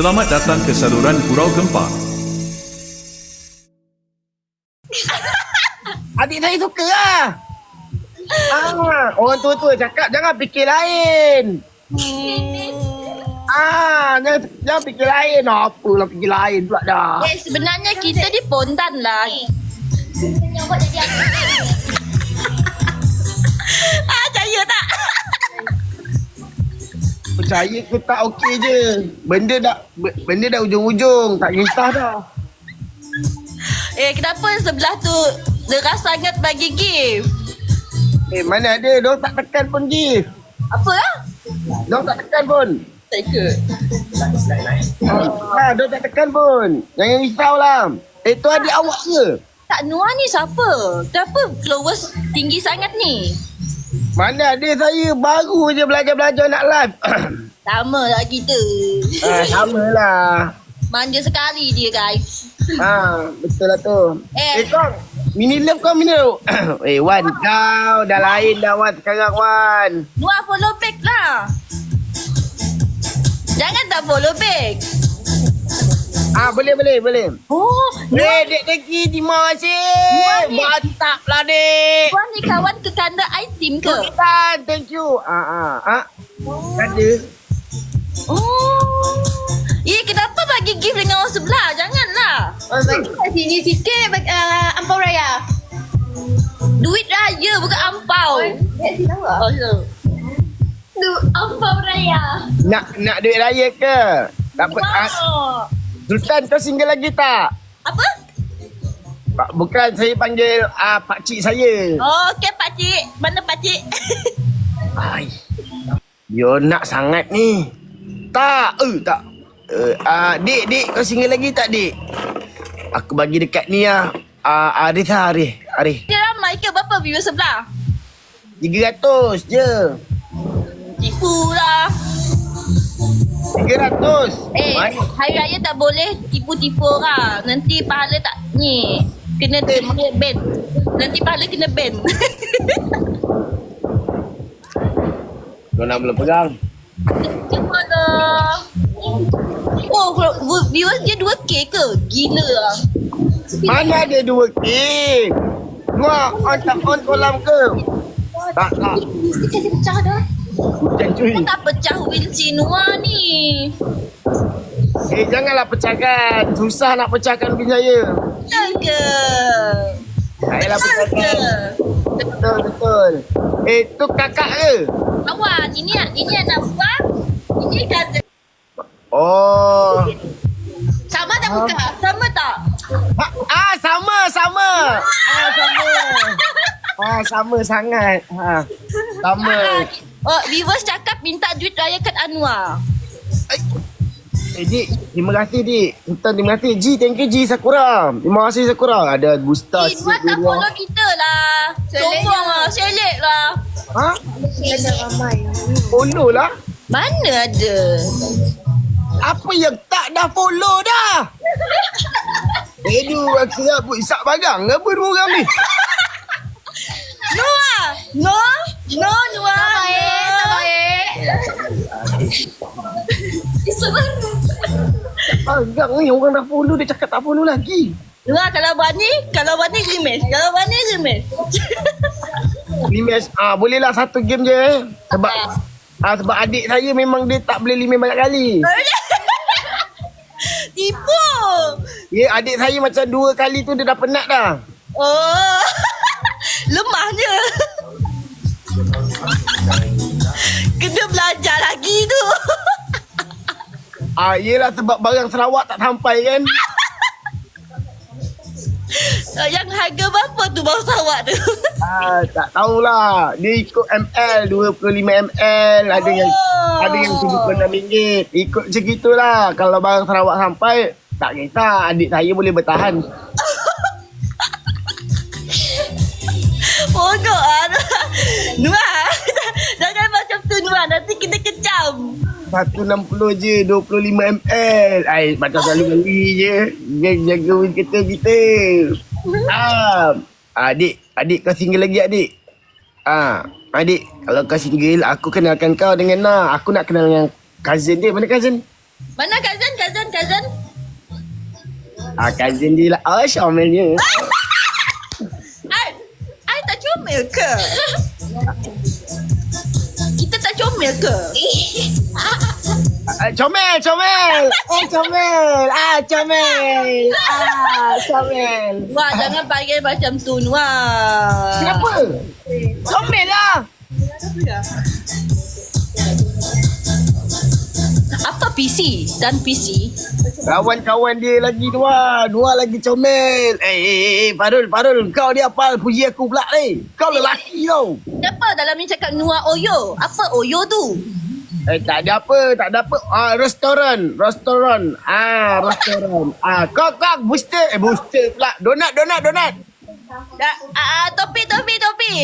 Selamat datang ke saluran Gurau Gempa. Adik saya suka lah. Ah, orang tua-tua cakap jangan fikir lain. Ah, jangan, jangan fikir lain. Apalah fikir lain pula dah. Eh sebenarnya kita ni pondan lah. ah percaya tak? Percaya ke tak okey je. Benda dah benda dah ujung-ujung. Tak kisah dah. Eh kenapa sebelah tu deras sangat bagi gift? Eh, mana ada. Diorang tak tekan pun gift. Apa lah? Diorang tak tekan pun. Tak ke? Ha, diorang tak tekan pun. Jangan risau lah. Eh, tu adik awak ke? Tak Nuah ni siapa? Kenapa followers tinggi sangat ni? Mana ada saya baru je belajar-belajar nak live. Sama lah kita. ah, sama lah. Manja sekali dia guys. Ha, betul lah tu. Eh. Eh, kau mini love kau mini love. eh, Wan, kau dah lain dah Wan sekarang Wan. Nuah follow back lah. Jangan tak follow back. Ah, boleh boleh boleh. Oh, Eh, dek Deki, terima kasih. Wan ni- Mantap lah, dek. Nuah ni kawan kekanda I team ke? Sultan, thank you. Ah, ah, ah. Ada. Oh. Eh, kenapa bagi gift dengan orang sebelah? Janganlah. Bagi kat sini sikit bagi, uh, ampau raya. Duit raya bukan ampau. Kat sini tahu tak? Oh. Tu ampau raya. Nak nak duit raya ke? Dapat ah, Oh. Sultan kau single lagi tak? Apa? Pak- Bukan saya panggil ah pak cik saya. Oh, okey pakcik. Mana pakcik? Ai. Yo nak sangat ni. Tak, eh tak. Uh, uh, dik, dik, kau single lagi tak, dik? Aku bagi dekat ni lah. Uh, Arif lah, Arif. Arif. Dia ramai ke berapa viewer sebelah? 300 je. Tipu lah. 300. Eh, Mai. hari raya tak boleh tipu-tipu orang. Nanti pahala tak ni. Kena kena ban. Nanti pahala kena ban. Kau nak belum pegang? Cuba lah. Oh, view- viewers dia 2k ke? Gila lah. Mana ada 2K? Nuah, on tak on kolam ke? Tak, tak. Mesti kasi pecah dah. Hujan cuy. Kau tak pecah wheel si Noah ni. Eh, janganlah pecahkan. Susah nak pecahkan bin saya. Betul ke? Baiklah Betul ke? pecahkan. Betul, betul. Eh, tu kakak ke? Awak, ini ini anak buah. Ini cousin. Oh. Sama tak buka? Sama tak? Ha, ah, sama, sama. Ah, sama. Ah, sama sangat. Ha. Sama. Oh, viewers cakap minta duit raya kat Anwar. Eh, Dik, terima kasih, Dik. Sultan, terima kasih. Ji, thank you, Ji Sakura. Terima kasih, Sakura. Ada Gusta. Eh, Nuat tak follow kita lah. Sombong lah, selik lah. Ha? Ada ramai. Follow lah. Mana ada? Apa yang tak dah follow dah? Aduh, aku nak buat isak bagang apa dua orang ni? Noah! No? No, Noah! Baik, tak baik. Bagang ni orang dah follow dia cakap tak follow lagi. Noah, kalau berani, kalau berani rematch. Kalau berani rematch. Limes, ah bolehlah satu game je eh. Sebab ah, sebab adik saya memang dia tak boleh limes banyak kali. Tipu! Ya, adik saya macam dua kali tu dia dah penat dah. Oh, lemahnya. Kena belajar lagi tu. Ah, yelah sebab barang Sarawak tak sampai kan. Yang harga berapa tu bangsa awak tu? Ah, tak tahulah. Dia ikut ML 25 ml, ada yang Oh. ada yang RM76. Ikut macam gitulah. Kalau barang Sarawak sampai, tak kisah. Adik saya boleh bertahan. Nuah. Jangan macam tu Nuah. Nanti kita kecam. 160 je 25 ml Ai macam selalu beli je Jaga, jaga kereta kita ah, Adik Adik kau single lagi adik ah, Adik Kalau kau single Aku kenalkan kau dengan Nah Aku nak kenal dengan Cousin dia Mana cousin Mana cousin, cousin, cousin? Ah, cousin dia lah. Oh, Syomelnya. Ai, ai tak comel ke? Kita tak comel ke? Ah, comel, comel. Oh, comel. Ah, comel. Ah, comel. Wah, jangan panggil macam tu, Wah. Kenapa? Comel lah. Apa PC dan PC? Kawan-kawan dia lagi dua. Dua lagi comel. Eh, eh, eh, eh, Farul, Farul. Kau dia apa puji aku pula ni? Kau lelaki tau. Kenapa dalam ni cakap Nua Oyo? Apa Oyo tu? Eh, tak ada apa, tak ada apa. Ah, restoran, restoran. Ah, restoran. Ah, kok kok booster, eh booster pula. Donat, donat, donat. Da, ah, topi, topi, topi.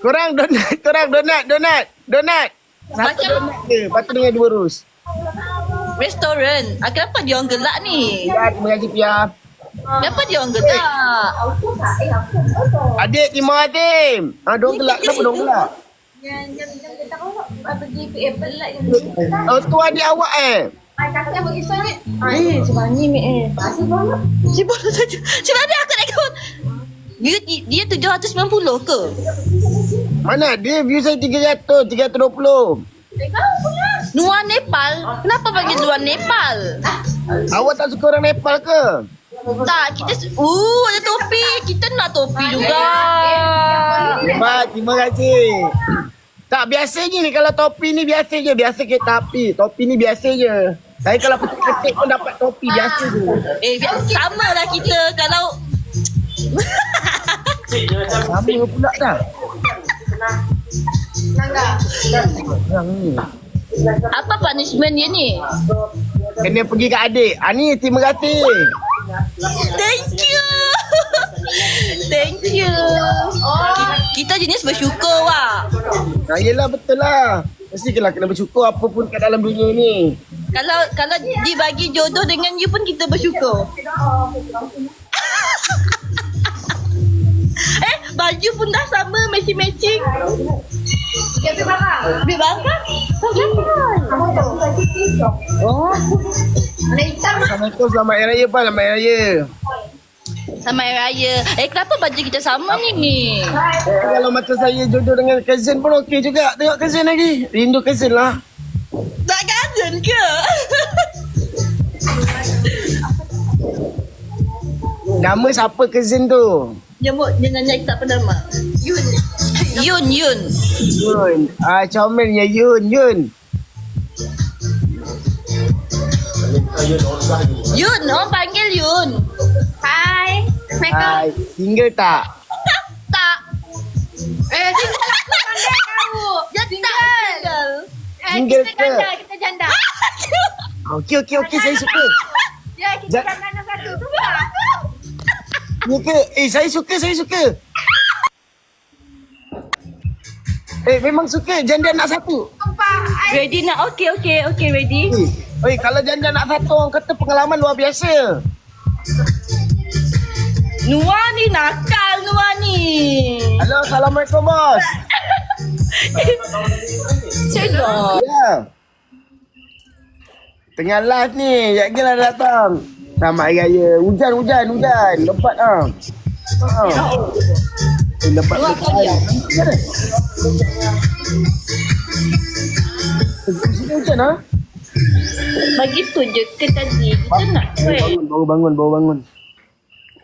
Korang donat, korang donat, donat, donat. Satu donat je, lepas tu dengan dua rus. Restoran. Ah, kenapa dia orang gelak ni? Ya, terima kasih Pia. Kenapa dia orang gelak? Adik, terima kasih. Ah, dong gelak, kenapa dong gelak? Yang yang yang kita tahu apa pergi ke Apple lah yang Oh, tu adik awak eh. kakak yang bagi saya. Eh, sebanyak ni eh. Masih banyak. Cibur saja. Cibur dia aku nak ikut. Dia, dia 790 ke? Mana? Dia view saya 300, 320. Kau pula. Luar Nepal? Kenapa bagi luar Nepal? Awak tak suka orang Nepal ke? Tak, kita... Uh, ada topi. Kita nak topi juga. Hebat, terima kasih. Tak, biasanya ni kalau topi ni biasa je. Biasa kereta api. Topi ni biasa je. Saya kalau petik-petik pun dapat topi biasa je. Eh, sama lah kita kalau... Sama pula dah. Nangga. Yang ni. Apa punishment dia ni? Kena pergi ke adik. Ah, ni terima kasih. Thank you. Thank you. Kita, kita jenis bersyukur, Wak. Nah, yelah betul lah. Mesti kena kena bersyukur apa pun kat dalam dunia ni. Kalau kalau dibagi jodoh dengan you pun kita bersyukur. Baju pun dah sama matching-matching. Bangga? Kamu tahu lagi kisah. Oh, Mana hitam. Assalamualaikum, selamat hari raya Pak. Selamat hari raya. sama hari raya. Eh, kenapa baju kita sama ni? Eh, kalau macam saya jodoh dengan cousin pun okey juga. Tengok cousin lagi. Rindu cousin lah. Tak cousin ke? Nama siapa cousin tu? Nyamuk jangan nyanyi tak apa nama. Yun. Yun, Yun. Yun. Ah, comelnya Yun, Yun. Yun, oh panggil Yun. Hai. Ah, single tak? Tak. Eh, tinggal aku pandai kamu. Dia tak tinggal. Eh, Single kita ke? janda, kita janda. Ah, Okey, okey, okey. Saya suka. Ya, kita Ja- janda nombor satu. Ya ke? Eh, saya suka, saya suka. Eh, memang suka. Janda nak satu. Ready nak? Okay, okay, okay, ready. Eh, eh, kalau janda nak satu, orang kata pengalaman luar biasa. Nua ni nakal Nua ni. Halo, Assalamualaikum, bos. Celok. Ya. Tengah live ni. Ya ke lah datang. Selamat hari raya. Hujan, hujan, hujan. Lebat ah. Ha. Eh, lebat lebat. kali. Mana? Sini hujan ah. Bagi tu je ke tadi. Kita nak Baru weh. bangun, baru bangun, baru bangun.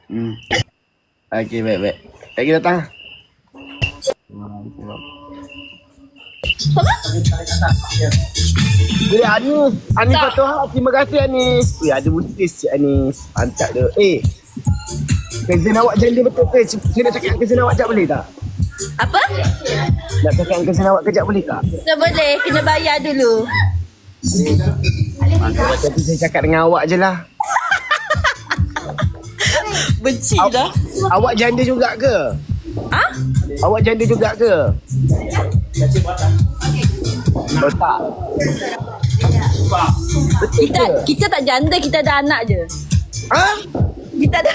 Hmm. Okey, baik, baik. Lagi datang. Eh, Anis. Anis Tak. Fatuha. Terima kasih, Anis. Eh, ada mustis si Anis. Mantap dia. Eh. Cousin awak janda betul ke? Saya nak cakap cousin awak kejap boleh tak? Apa? Nak cakap cousin awak kejap boleh tak? Tak boleh. Kena bayar dulu. Tapi saya cakap dengan awak je lah. Benci Aw- dah. Awak janda juga ke? Ha? Awak janda juga ke? Oh tak. Kita kita tak janda, kita ada anak je. Ha? Kita ada.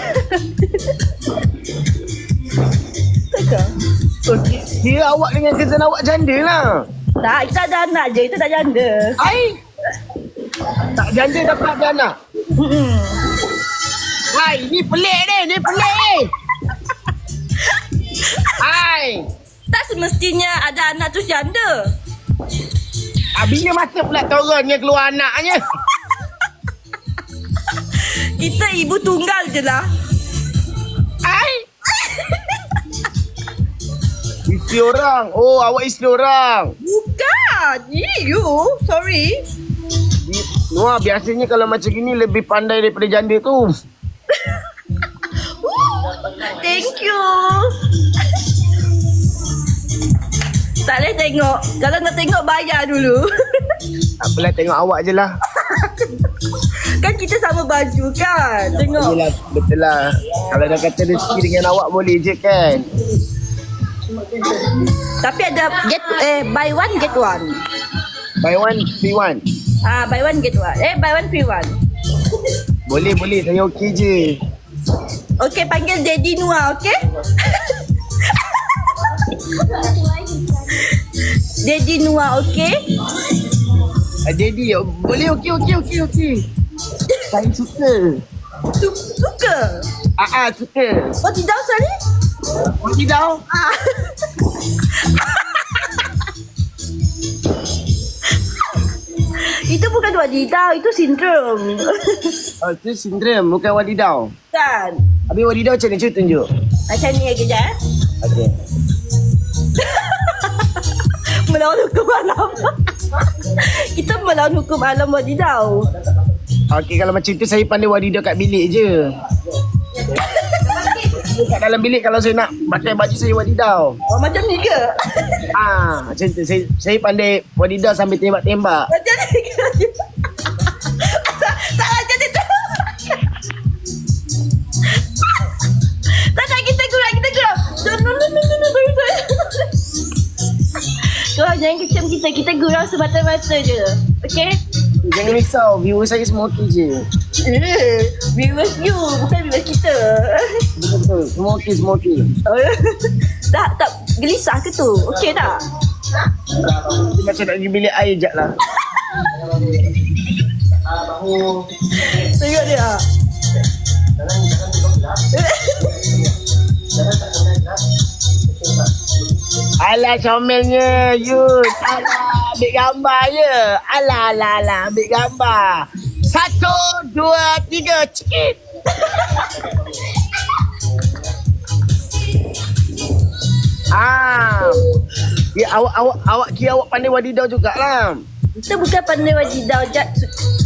tak ke? Oh, kira awak dengan cousin awak janda lah. Tak, kita ada anak je. Kita tak janda. Ai. Tak janda dapat ada anak. Hai, ni pelik ni, ni pelik ni. Hai. Tak semestinya ada anak tu janda. Habisnya masa pula torangnya keluar anaknya. Kita ibu tunggal je lah. Hai. Isteri orang. Oh, awak isteri orang. Bukan. You. Sorry. Wah, biasanya kalau macam gini lebih pandai daripada janda tu. Thank you. Tak boleh tengok. Kalau nak tengok bayar dulu. Tak apalah tengok awak je lah. kan kita sama baju kan. Tengok. Yelah, betul lah. Kalau dah kata rezeki dengan awak boleh je kan. Tapi ada get eh buy one get one. Buy one, free one. Ah buy one get one. Eh buy one free one. Boleh, boleh. Saya okey je. Okay panggil Daddy Noah, okay? Daddy Noah, okay? Ah, Daddy, oh, boleh okey, okey, okey, okey. Saya suka. Su- suka. Ah, ah, suka. Oh tidak, sorry. Oh, tidak. Ah. itu bukan wadidau, itu sindrom. Oh, itu sindrom, bukan wadidau. kan? Habis wadidau macam mana? Cuba tunjuk. Macam ni eh. Okey. Melawan hukum alam. Kita melawan hukum alam wadidau. Okey, kalau macam tu saya pandai wadidau kat bilik je. Kat dalam bilik kalau saya nak pakai baju saya wadidau. Oh, macam ni ke? Ah, macam tu. Saya, saya pandai wadidau sambil tembak-tembak. Kita, kita gurau semata-mata je. Okay? Jangan risau, viewer saya semua okey je. Eh, viewers you, bukan viewers kita. Betul-betul. Semua okey, semua okey. tak, tak gelisah ke tu? Okay tak? Dia macam nak pergi bilik air jap lah. Tengok dia. Alah comelnya Yun Alah ambil gambar je Alah alah alah ambil gambar Satu Dua Tiga Cikit Ah, ya, awak awak awak kira awak pandai wadidau jugalah. Kita bukan pandai wadidau je.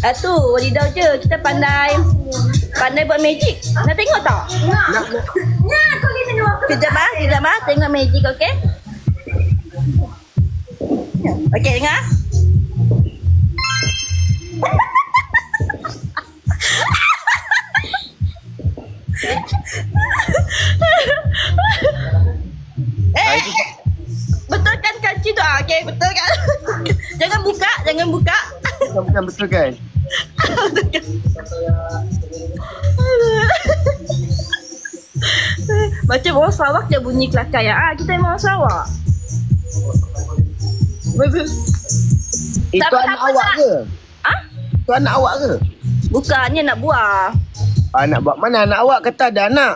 Ah tu, wadidau je. Kita pandai pandai buat magic. Nak tengok tak? Nak, nak Kejap ah, kejap ah. Tengok magic, okey? Okey, dengar. eh, betul kan kancing tu? Ah, okey, betul kan? jangan buka, jangan buka. bukan, bukan betul kan? Macam orang Sarawak je bunyi kelakar ya. Ah, kita memang orang Sarawak. Betul. Itu Tak anak awak tak. ke? Ah? Itu anak awak ke? Bukannya nak buah. Anak buat mana anak awak kata ada anak?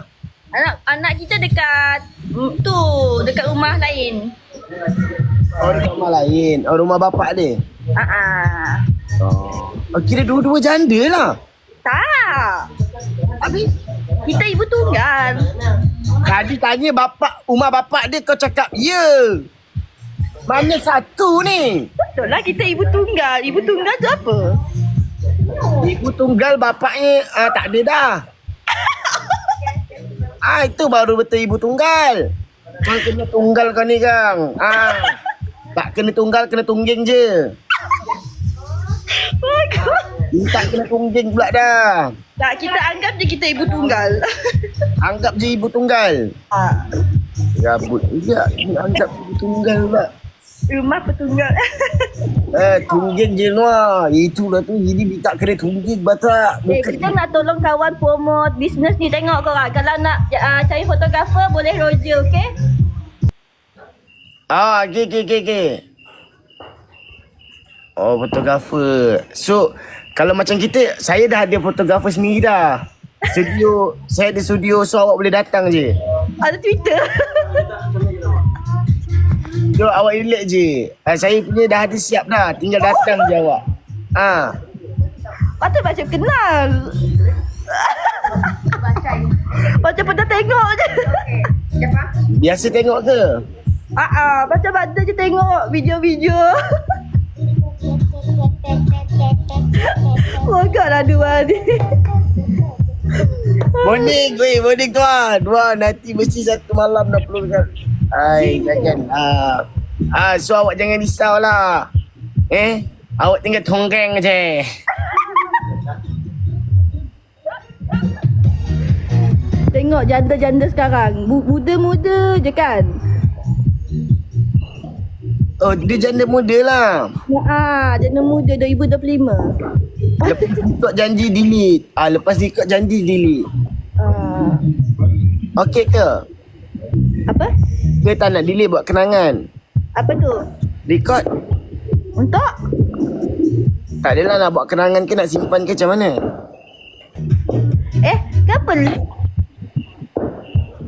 Anak anak kita dekat mm, tu, dekat rumah lain. Oh dekat rumah lain. Oh rumah bapak dia. Ah, ah. Oh. oh kira dua-dua janda lah. Tak. Habis kita ibu tunggal. Tadi tanya bapak, rumah bapak dia kau cakap ya. Mana satu ni? Betul lah kita ibu tunggal. Ibu tunggal tu apa? Ibu tunggal bapaknya ah, tak ada dah. Ah itu baru betul ibu tunggal. Kau kena tunggal kau ni kang. Ah. Tak kena tunggal kena tungging je. Oh God. Minta kena tungging pula dah. Tak, kita anggap je kita ibu tunggal. Anggap je ibu tunggal. ah. Rabut juga. Ni Anggap ibu tunggal pula. Rumah petunggal. Eh, tungging je Noah. Itulah tu. Ini minta kena tungging batak. Eh, Bukan kita nak tolong kawan promote bisnes ni. Tengok korang. Kalau nak uh, cari fotografer, boleh Roger, okay? Ah, okey okey okey okey. Oh, fotografer. So, Kalau macam kita, saya dah ada fotografer sendiri dah. Studio, saya ada studio so awak boleh datang je. Ada Twitter. So awak relax je. Ah, saya punya dah ada siap dah. Tinggal datang je awak. Ah, Patut macam kenal. macam pernah tengok je. biasa tengok ke? Ah, ah, macam ada je tengok video-video. Dua ni. Morning, weh, morning tuan. Tuan, nanti mesti satu malam nak perlu kan. Ai, jangan. Ah, ah, so awak jangan risau lah. Eh, awak tinggal tonggeng je. Tengok janda-janda sekarang. Muda-muda je kan? Oh, dia janda muda lah. Ah, janda muda 2025. Lepas ikut janji delete. Ah, lepas ikut janji delete. Ah, Okey ke? apa? Ke tak nak delete buat kenangan? Apa tu? Record? Untuk? Tak adalah nak buat kenangan ke nak simpan ke macam mana? Eh, kenapa?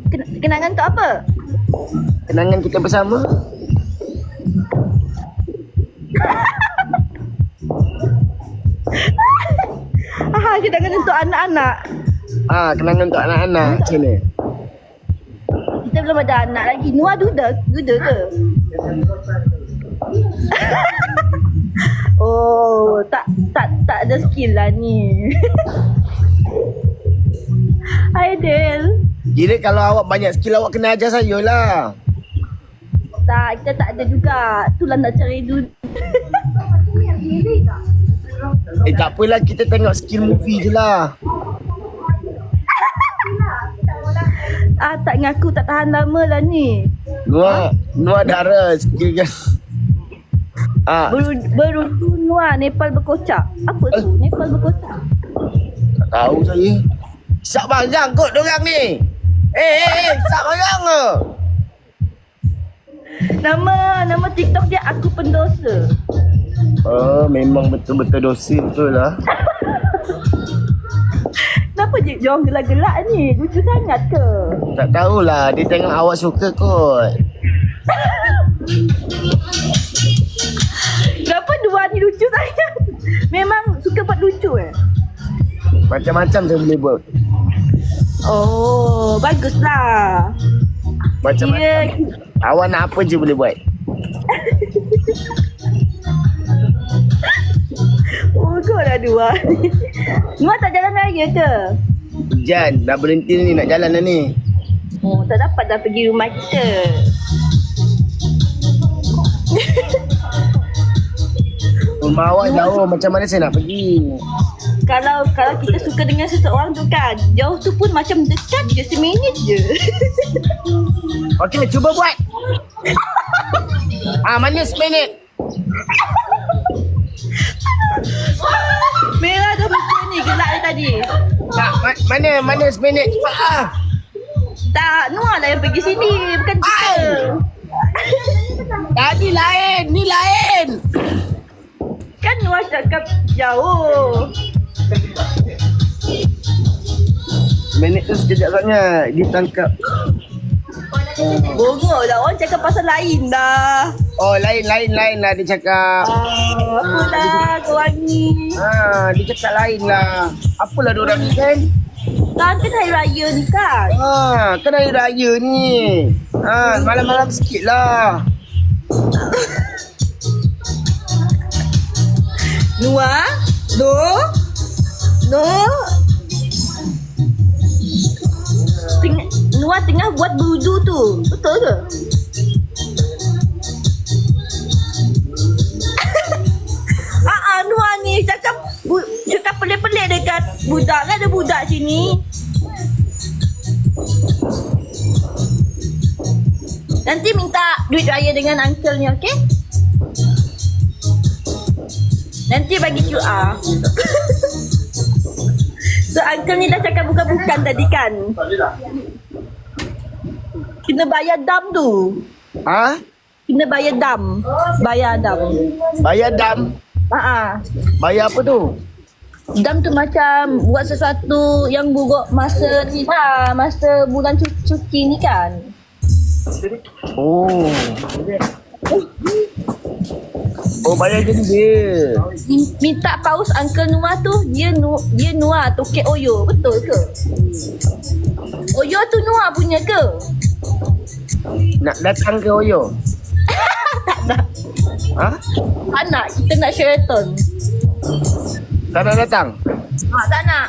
Ken- kenangan untuk apa? Kenangan kita bersama? Ah, kenangan untuk anak-anak. Ah, kenangan untuk anak-anak macam mana? Kita belum ada anak lagi. Nuah duda, duda ke? oh, tak tak tak ada skill lah ni. Hai Del. Kira kalau awak banyak skill awak kena ajar saya lah. Tak, kita tak ada juga. Itulah nak cari duda. Eh tak apalah kita tengok skill movie je lah. Ah, tak ngaku tak tahan lama lah ni. Nuah, Nuah darah skill kan. Ah, Ber, beruntung Nuah Nepal berkocak. Apa tu? Nepal berkocak. tak tahu saya. Sak barang kot dorang ni. Eh, eh, eh, sak barang ke? Nama nama TikTok dia aku pendosa. Oh, memang betul-betul dosa betul lah. Kenapa je jong gelak-gelak ni? Lucu sangat ke? Tak tahulah, dia tengok awak suka kot. Kenapa dua ni lucu sangat? Memang suka buat lucu eh? Macam-macam saya boleh buat. Oh, baguslah. Macam-macam. Awak nak apa je boleh buat. Dah dua ni. Tak jalan raya ke? Hujan, dah berhenti ni nak jalan dah ni. Oh, tak dapat dah pergi rumah kita. Rumah awak jauh, macam mana saya nak pergi? Kalau kalau kita suka dengan seseorang tu kan, jauh tu pun macam dekat je, seminit je. Okey, cuba buat. ah, mana seminit? Merah dah muka ni, gelak dia tadi. Tak, ma- mana, mana seminit? Cepat ah. Tak, Nuah lah yang pergi sini, bukan kita. Tadi lain, ni lain. Kan Nuah cakap jauh. Minit tu sekejap sangat. Dia tangkap. Bongok dah, orang cakap pasal lain dah. Oh, lain, lain, lain lah dia cakap. Ah, apa dah korang ni? Ha, dia cakap lain lah. Apalah diorang ni kan? Kan kan hari raya ni kan? Ha, kan hari raya ni. Ha, malam-malam sikit lah. Nuah? No? No? Tengah, Nuah tengah buat budu tu. Betul ke? Pelik-pelik dekat budak kan ada budak sini. Nanti minta duit raya dengan uncle ni, okey? Nanti bagi QR. so uncle ni dah cakap bukan-bukan tadi kan? Kena bayar dam tu. Ha? Kena bayar dam. Bayar dam. Bayar dam. Ha ah. Bayar apa tu? Dam tu macam buat sesuatu yang buruk masa ni lah, masa bulan cu- cuci ni kan. Oh. Oh, bayar jadi dia. Min- Minta paus Uncle Noah tu, dia nu dia Noah tokek Oyo, betul ke? Oyo tu Noah punya ke? Nak datang ke Oyo? Tak nak. Ha? Tak nak, kita nak Sheraton. Tak nak datang? Ha, tak nak.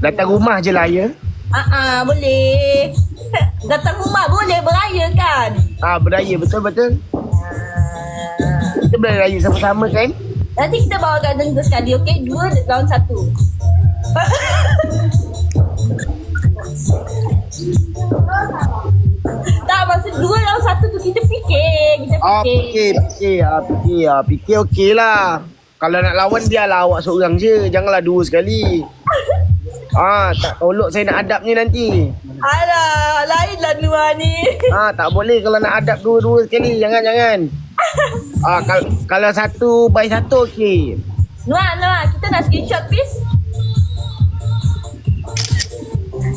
Datang rumah je lah, ya? Ah, ah, boleh. Datang rumah boleh beraya kan? Ah, beraya betul-betul. Kita boleh raya sama-sama kan? Nanti kita bawakan denda sekali, okey? Dua lawan satu. tak, maksud dua lawan satu tu kita fikir. Kita Ah, fikir. fikir, fikir, ah, fikir, ah, fikir okey lah. Kalau nak lawan biarlah awak seorang je, janganlah dua sekali. Ah, tak tolok saya nak adabnya nanti. Alah, lainlah Nuah ni. Ah, tak boleh kalau nak adab dua-dua sekali, jangan jangan. Ah, kal- kalau satu by satu okey. Nuah, Nuah, kita nak screenshot please.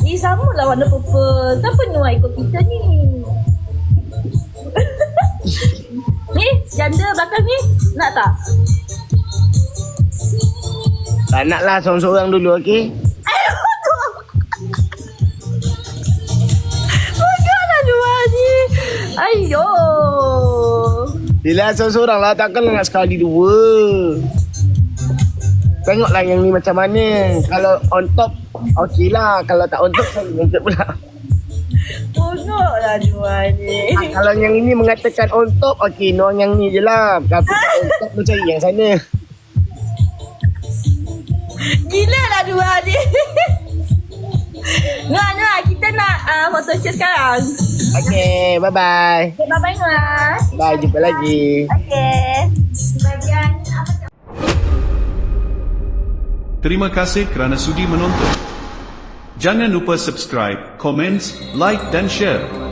Eh, sama lah warna purple. Kenapa Nuah ikut kita ni? ni, janda belakang ni. Nak tak? Tak naklah seorang-seorang dulu okey. Bagaimana Nuah ni? Ayo. Yelah seorang-seorang lah, takkanlah nak sekali dua. Tengoklah yang ni macam mana. Kalau on top, okey lah. Kalau tak on top, saya mengikut pula. Tengok lah Nuah ni. Ah, kalau yang ini mengatakan on top, okey, no yang ni je lah. Tapi tak on top, tu cari yang sana. Gila lah Nuah ni. Nuah, Nuah, kita nak uh, foto shoot sekarang. Okey, bye-bye. Okay, bye-bye Nuah. Bye, jumpa lagi. Okay. Bagian apa Terima kasih kerana sudi menonton. Jangan lupa subscribe, komen, like dan share.